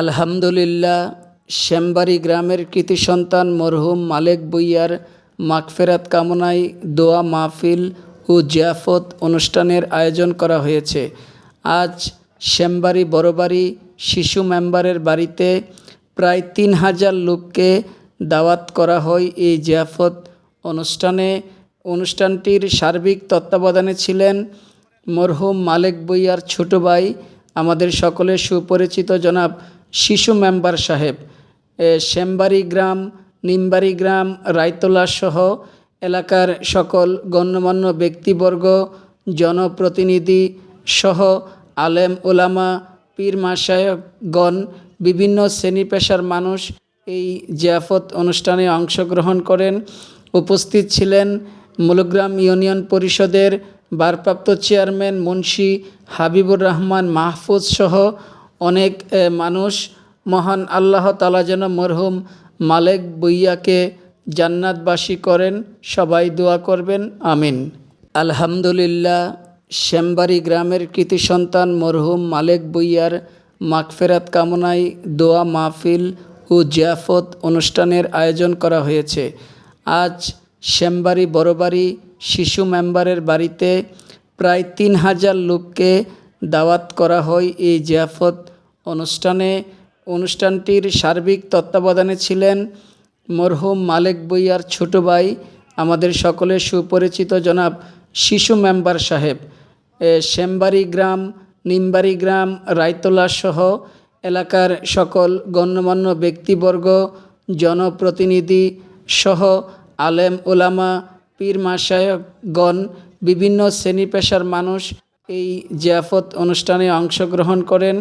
আলহামদুলিল্লাহ, শ্যামবাড়ি গ্রামের কৃতি সন্তান মরহুম মালেক বইয়ার মাগফেরাত কামনায় দোয়া মাহফিল ও জিয়াফত অনুষ্ঠানের আয়োজন করা হয়েছে। আজ শ্যামবাড়ি বড়বাড়ি শিশু মেম্বারের বাড়িতে প্রায় তিন হাজার লোককে দাওয়াত করা হয় এই জিয়াফত অনুষ্ঠানে। অনুষ্ঠানটির সার্বিক তত্ত্বাবধানে ছিলেন মরহুম মালেক বইয়ার ছোট ভাই, আমাদের সকলের সুপরিচিত জনাব শিশু মেম্বার সাহেব শ্যামবাড়ি গ্রাম, নিমবাড়ি গ্রাম, রায়তলা সহ এলাকার সকল গণ্যমান্য ব্যক্তিবর্গ, জনপ্রতিনিধি সহ আলেম ওলামা, পীর মাসায়কগণ বিভিন্ন শ্রেণি পেশার মানুষ এই জিয়াফত অনুষ্ঠানে অংশগ্রহণ করেন। উপস্থিত ছিলেন মুলগ্রাম ইউনিয়ন পরিষদের ভারপ্রাপ্ত চেয়ারম্যান মুন্সি হাবিবুর রহমান মাহফুজ সহ অনেক মানুষ মহান আল্লাহ তালা যেন মরহুম মালেক বইয়াকে জান্নাতবাসী করেন, সবাই দোয়া করবেন, আমিন। আলহামদুলিল্লাহ, শ্যামবাড়ি গ্রামের কৃতি সন্তান মরহুম মালেক বইয়ার মাগফেরাত কামনায় দোয়া মাহফিল ও জিয়াফত অনুষ্ঠানের আয়োজন করা হয়েছে। আজ শ্যামবাড়ি বড়বাড়ি শিশু মেম্বারের বাড়িতে প্রায় তিন হাজার লোককে দাওয়াত করা হয় এই জিয়াফত অনুষ্ঠানে। অনুষ্ঠানটির সার্বিক তত্ত্বাবধানে ছিলেন মরহুম মালেক বইয়ার ছোট ভাই, আমাদের সকলের সুপরিচিত জনাব শিশু মেম্বার সাহেব। শ্যামবাড়ি গ্রাম, নিমবাড়ি গ্রাম, রায়তলা সহ এলাকার সকল গণ্যমান্য ব্যক্তিবর্গ, জনপ্রতিনিধি সহ আলেম ওলামা, পীর মাসায়কগণ বিভিন্ন শ্রেণি পেশার মানুষ এই জিয়াফত অনুষ্ঠানে অংশগ্রহণ করেন।